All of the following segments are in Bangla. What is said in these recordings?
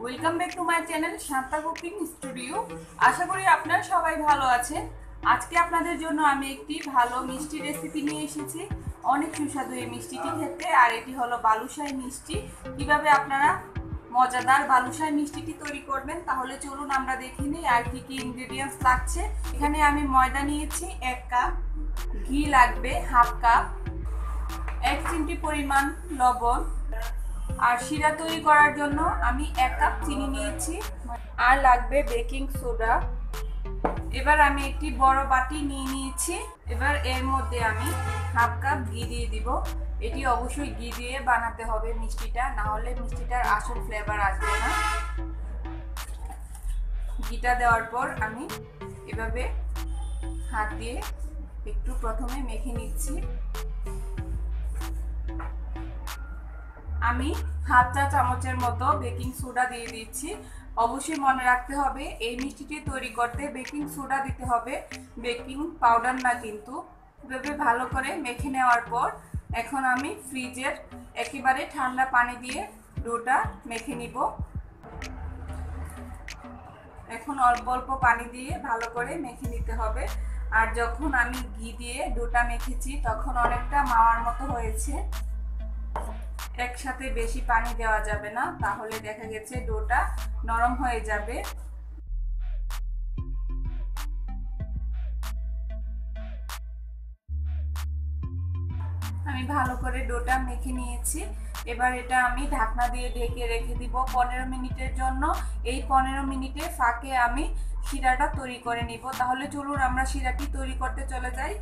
Welcome back to my channel Shanta cooking studio আশা করি আপনারা সবাই ভালো আছেন। আজকে আপনাদের জন্য আমি একটি ভালো মিষ্টি রেসিপি নিয়ে এসেছি। অনেক সুস্বাদু এই মিষ্টিটি খেতে, আর এটি হলো বালুশাহী মিষ্টি। কীভাবে আপনারা মজাদার বালুশাহী মিষ্টিটি তৈরি করবেন, তাহলে চলুন আমরা দেখে নিই আর কি কি ইনগ্রেডিয়েন্টস লাগছে। এখানে আমি ময়দা নিয়েছি এক কাপ, ঘি লাগবে হাফ কাপ, এক চিমটি পরিমাণ লবণ আর শিরা তৈরি করার জন্য আমি এক কাপ চিনি নিয়েছি। আর লাগবে বেকিং সোডা। এবার আমি একটি বড় বাটি নিয়ে নিয়েছি। এবার এর মধ্যে আমি হাফ কাপ ঘি দিয়ে দিব। এটি অবশ্যই ঘি দিয়ে বানাতে হবে মিষ্টিটা, না হলে মিষ্টিটার আসল ফ্লেভার আসবে না। ঘিটা দেওয়ার পর আমি এভাবে হাত দিয়ে একটু প্রথমে মেখে নিচ্ছি। আমি হাফ চা চামচের মতো বেকিং সোডা দিয়ে দিচ্ছি। অবশ্যই মনে রাখতে হবে, এই মিষ্টিটি তৈরি করতে বেকিং সোডা দিতে হবে। বেকিং পাউডার না কিন্তু এভাবে ভালো করে মেখে নেওয়ার পর এখন আমি ফ্রিজের একেবারে ঠান্ডা পানি দিয়ে ডোটা মেখে নিব। এখন অল্প অল্প পানি দিয়ে ভালো করে মেখে নিতে হবে। আর যখন আমি ঘি দিয়ে ডোটা মেখেছি, তখন অনেকটা মাওয়ার মতো হয়েছে। একসাথে বেশি পানি দেওয়া যাবে না, তাহলে দেখা গেছে ডোটা নরম হয়ে যাবে। আমি ভালো করে ডোটা মেখে নিয়েছি। এবার এটা আমি ঢাকনা দিয়ে ঢেকে রেখে দিব পনেরো মিনিটের জন্য। এই পনেরো মিনিটে ফাঁকে আমি শিরাটা তৈরি করে নিব। তাহলে চলুন আমরা শিরাটি তৈরি করতে চলে যাই।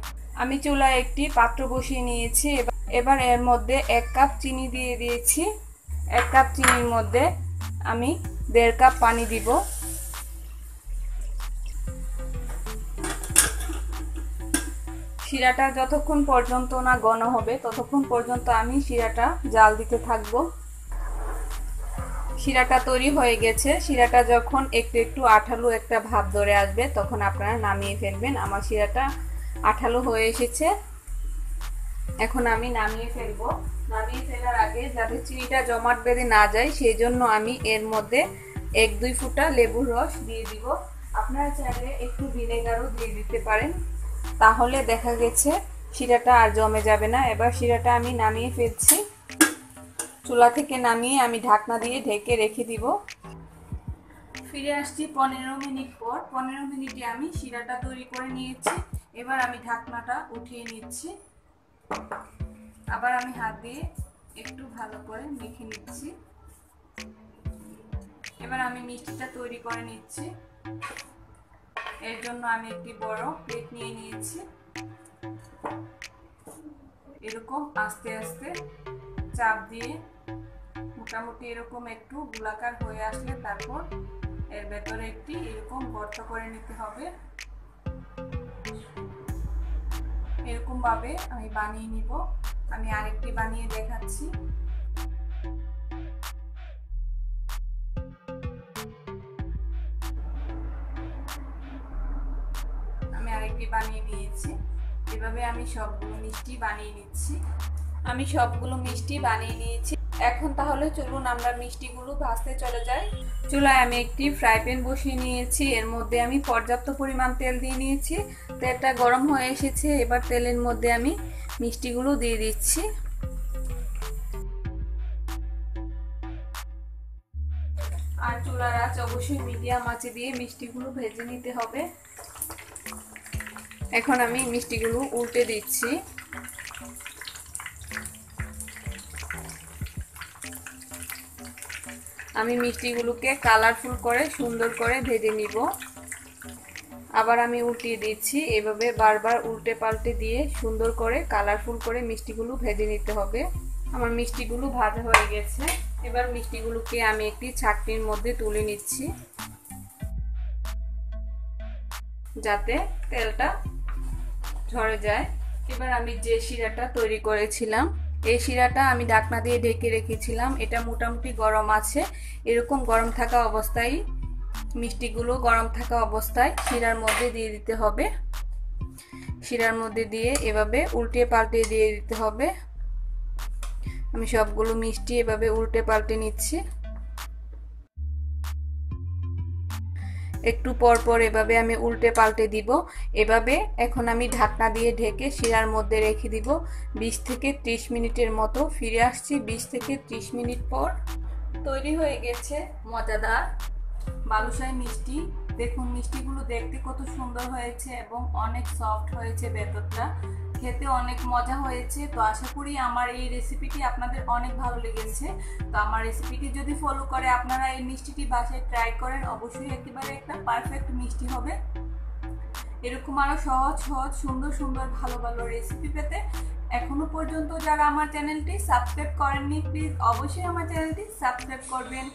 আমি চুলায় একটি পাত্র বসিয়ে নিয়েছি। এবার এর মধ্যে এক কাপ চিনি দিয়ে দিয়েছি। এক কাপ চিনির মধ্যে আমি দেড় কাপ পানি দিব। শিরাটা যতক্ষণ পর্যন্ত না ঘন হবে, ততক্ষণ পর্যন্ত আমি শিরাটা জাল দিতে থাকব। শিরাটা তৈরি হয়ে গেছে। শিরাটা যখন একটু একটু আঠালো একটা ভাব ধরে আসবে, তখন আপনারা নামিয়ে ফেলবেন। আমার শিরাটা আঠালো হয়ে এসেছে। এখন আমি নামিয়ে ফেলব। নামিয়ে ফেলার আগে যাতে চিনিটা জমাট বেঁধে না যায়, সেই জন্য আমি এর মধ্যে এক, দুই ফুটা লেবুর রস দিয়ে দিব। আপনারা চাইলে একটু ভিনেগারও দিয়ে দিতে পারেন। তাহলে দেখা গেছে শিরাটা আর জমে যাবে না। এবার শিরাটা আমি নামিয়ে ফেলছি। চুলা থেকে নামিয়ে আমি ঢাকনা দিয়ে ঢেকে রেখে দিব। ফিরে আসছি পনেরো মিনিট পর। পনেরো মিনিটে আমি শিরাটা তৈরি করে নিয়েছি। এবার আমি ঢাকনাটা উঠিয়ে নিচ্ছি। আবার আমি হাত দিয়ে একটু ভালো করে মেখে নিচ্ছি। এবার আমি মিষ্টিটা তৈরি করে নিচ্ছি। এর জন্য আমি একটি বড় প্লেট নিয়ে নিয়েছি। এরকম আস্তে আস্তে চাপ দিয়ে মোটামুটি এরকম একটু গোলাকার হয়ে আসলে তারপর এর ভেতরে একটি এরকম গর্ত করে নিতে হবে। এরকম ভাবে আমি বানিয়ে নিব। আমি আরেকটি বানিয়ে দেখাচ্ছি। আমি আরেকটি বানিয়ে নিয়েছি এভাবে আমি সবগুলো মিষ্টি বানিয়ে নিচ্ছি। আমি সবগুলো মিষ্টি বানিয়ে নিয়েছি। এখন তাহলে চলুন আমরা মিষ্টিগুলো ভাজতে চলে যাই। চুলায় আমি একটি ফ্রাই প্যান বসিয়ে নিয়েছি। এর মধ্যে আমি পর্যাপ্ত পরিমাণ তেল দিয়ে নিয়েছি। তেলটা গরম হয়ে এসেছে। এবার তেলের মধ্যে আমি মিষ্টিগুলো দিয়ে দিচ্ছি। আর চুলার আঁচ অবশ্যই মিডিয়াম আঁচে দিয়ে মিষ্টিগুলো ভেজে নিতে হবে। এখন আমি মিষ্টিগুলো উল্টে দিচ্ছি। আমি মিষ্টিগুলোকে কালারফুল করে সুন্দর করে ভেজে নিব। আবার আমি উল্টিয়ে দিচ্ছি, এভাবে বারবার উল্টে পাল্টে দিয়ে সুন্দর করে কালারফুল করে মিষ্টিগুলো ভেজে নিতে হবে। আমার মিষ্টিগুলো ভাজা হয়ে গেছে। এবার মিষ্টিগুলোকে আমি একটি ছাকনির মধ্যে তুলে নিচ্ছি। যাতে তেলটা ঝরে যায়। এবার আমি যে শিরাটা তৈরি করেছিলাম এই শিরাটা আমি ঢাকনা দিয়ে ঢেকে রেখেছিলাম। এটা মোটামুটি গরম আছে। এরকম গরম থাকা অবস্থায়, মিষ্টিগুলো গরম থাকা অবস্থায় শিরার মধ্যে দিয়ে দিতে হবে। শিরার মধ্যে দিয়ে এভাবে উল্টে পাল্টে দিয়ে দিতে হবে। আমি সবগুলো মিষ্টি এভাবে উল্টে পাল্টে নিচ্ছি। একটু পর পর এভাবে আমি উল্টে পাল্টে দিব। এভাবে এখন আমি ঢাকনা দিয়ে ঢেকে শিরার মধ্যে রেখে দিব। বিশ থেকে ত্রিশ মিনিটের মতো ফিরে আসছি। বিশ থেকে ত্রিশ মিনিট পর তৈরি হয়ে গেছে মজাদার বালুশাই মিষ্টি। দেখুন মিষ্টিগুলো দেখতে কত সুন্দর হয়েছে এবং অনেক সফট হয়েছে ভেতরটা। খেতে অনেক মজা হয়েছে। তো আশা করি আমার এই রেসিপিটি আপনাদের অনেক ভালো লেগেছে। তো আমার রেসিপিটি যদি ফলো করে আপনারা এই মিষ্টিটি বাসায় ট্রাই করেন, অবশ্যই একেবারে একটা পারফেক্ট মিষ্টি হবে। এরকম আরও সহজ সহজ, সুন্দর সুন্দর, ভালো ভালো রেসিপি পেতে এখনও পর্যন্ত যারা আমার চ্যানেলটি সাবস্ক্রাইব করেননি প্লিজ অবশ্যই আমার চ্যানেলটি সাবস্ক্রাইব করবেন।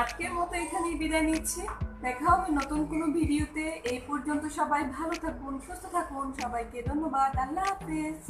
আজকের মতো এখানেই বিদায় নিচ্ছি। দেখা হবে নতুন কোনো ভিডিওতে। এই পর্যন্ত সবাই ভালো থাকুন, সুস্থ থাকুন। সবাইকে ধন্যবাদ। আল্লাহ হাফেজ।